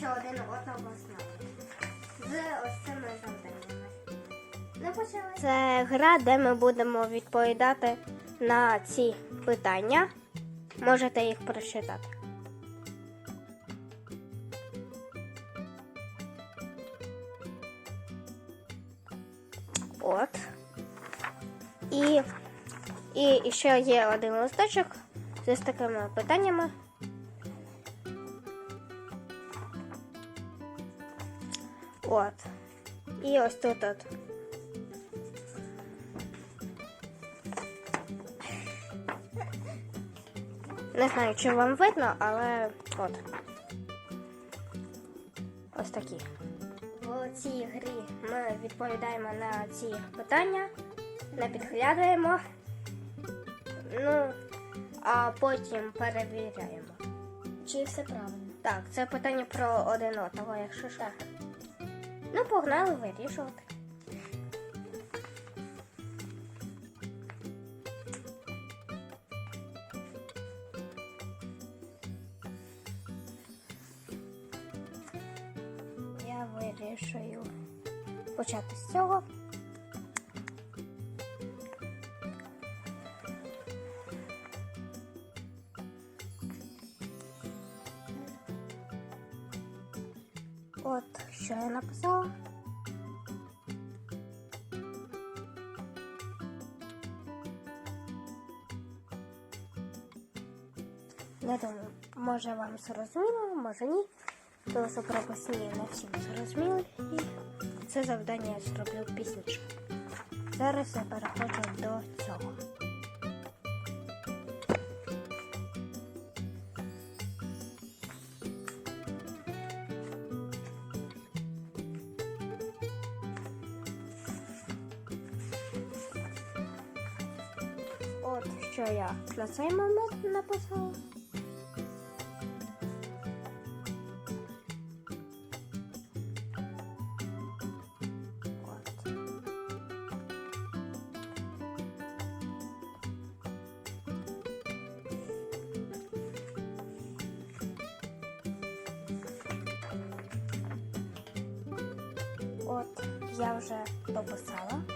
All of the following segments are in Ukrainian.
краще один одного знати. З ось цими завданнями. Ну, почали. Це гра, де ми будемо відповідати на ці питання. Можете їх прочитати. От. І, і ще є один листочок з такими питаннями. От. І ось тут от. Не знаю, чи вам видно, але от. Ось такі. В цій грі ми відповідаємо на ці питання, не підглядуємо. Ну, а потім перевіряємо. Чи все правильно? Так, це питання про один одного, якщо що. Ну, погнали вирішувати. Я вирішую почати з цього. От що я написала. Я думаю, може вам зрозуміло, може ні. Тому що прописні не всім зрозуміли. І це завдання я зроблю пізніше. Зараз я переходжу до цього. Що я на цей момент написала. От. Я вже дописала.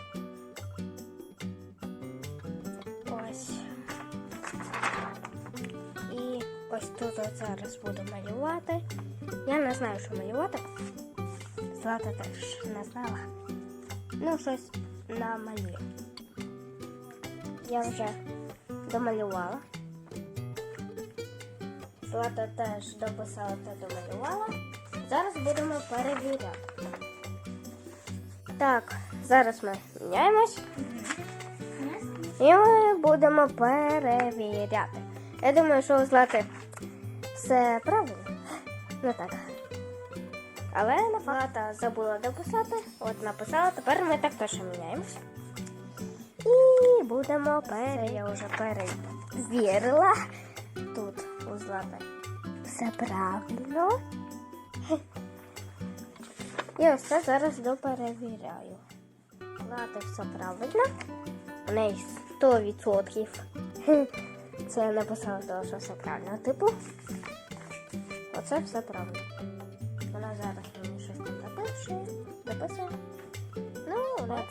Ось тут от зараз буду малювати. Я не знаю, що малювати. Злата теж не знала. Ну, щось намалюю. Я вже домалювала. Злата теж дописала та домалювала. Зараз будемо перевіряти. Так, зараз ми міняємось. І ми будемо перевіряти. Я думаю, що у Злати все правильно. Ну так. Але Злата забула дописати. От написала, тепер ми так теж міняємось. І будемо пере... Я вже перевірила. Тут у Злати все правильно. І ось це зараз доперевіряю. Злати все правильно. У неї 100%. Це я написала того, що все правильно. Типу, оце все правильно. Вона зараз мені щось там допише, дописує. Ну,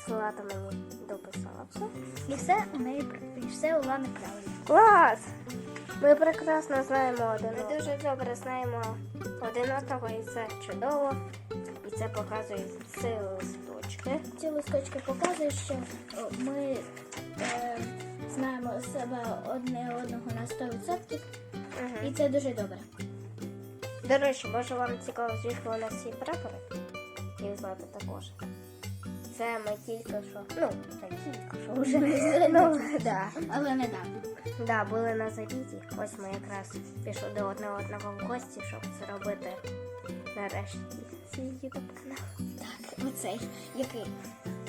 Злата мені дописала все. І все у неї і все у Лани правильно. Клас! Ми прекрасно знаємо один. Ми дуже добре знаємо один одного, і це чудово. І це показує ці листочки. Ці листочки показують, що ми е, знаємо себе одне одного на 100%, і Угу. це дуже добре. До речі, може вам цікаво, звідки у нас ці прапори? І Злата також. Це ми тільки що. Ну, це тільки що вже. ну, да. Але не так. Да, були на завіті. Ось ми якраз пішли до одного одного в гості, щоб зробити нарешті свій ютуб канал. Так, оцей, який.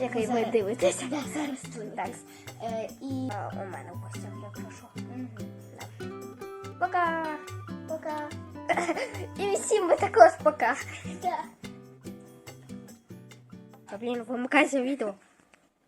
Який ви Зараз. дивитеся. Да, зараз Так. Е, і... А, у мене в гостях, якщо що. Мгм. Да. Пока! Пока! І всім ми також пока. Да. Блін, вимикайся відео.